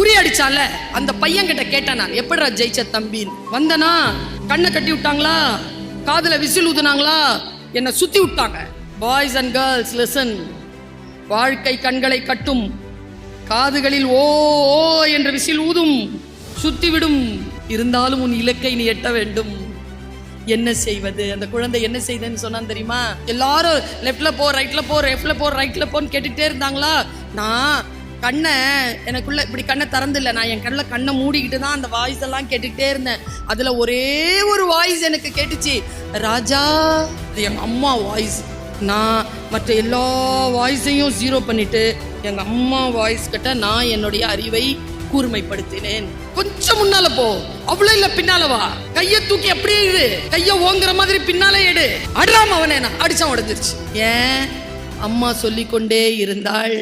உரி அடிச்சால அந்த பையன் கிட்ட கேட்டேன் நான் எப்படிடா ஜெயிச்ச தம்பின்னு? வந்தனா கண்ணை கட்டி விட்டாங்களா? காதுல விசில் ஊதுனாங்களா என்னை சுத்தி விட்டாங்க. பாய்ஸ் அண்ட் கேர்ள்ஸ் லெசன் வாழ்க்கை கண்களை கட்டும். காதுகளில் ஓ ஓ என்று விசில் ஊதும். சுத்திவிடும் இருந்தாலும் உன் இலக்கை நீ எட்ட வேண்டும். என்ன செய்வது? அந்த குழந்தை என்ன செய்தேன்னு சொன்னான் தெரியுமா? எல்லாரும் லெஃப்ட்ல போ ரைட்ல போ லெஃப்ட்ல போ ரைட்ல போன்னு கேட்டுட்டே இருந்தாங்களா? நான் கண்ணை எனக்குள்ள இப்படி கண்ணை திறந்தில்ல. நான் என் கண்ணில் கண்ணை மூடிக்கிட்டு தான் அந்த வாய்ஸ் எல்லாம் கேட்டுக்கிட்டே இருந்தேன். அதில் ஒரே ஒரு வாய்ஸ் எனக்கு கேட்டுச்சு. ராஜா இது அம்மா வாய்ஸ் நான் மற்ற எல்லா வாய்ஸையும் ஜீரோ பண்ணிட்டு எங்கள் அம்மா வாய்ஸ் கிட்ட நான் என்னுடைய அறிவை கூர்மைப்படுத்தினேன். கொஞ்சம் முன்னால போ. அவ்வளவு இல்ல பின்னால வா. கைய தூக்கி அப்படியே இரு. கைய ஓங்குற மாதிரி பின்னாலே எடு. அடாம அவனே நான் அடிச்சான் உடஞ்சிருச்சு. ஏன்? அம்மா சொல்லிக்கொண்டே இருந்தாள்.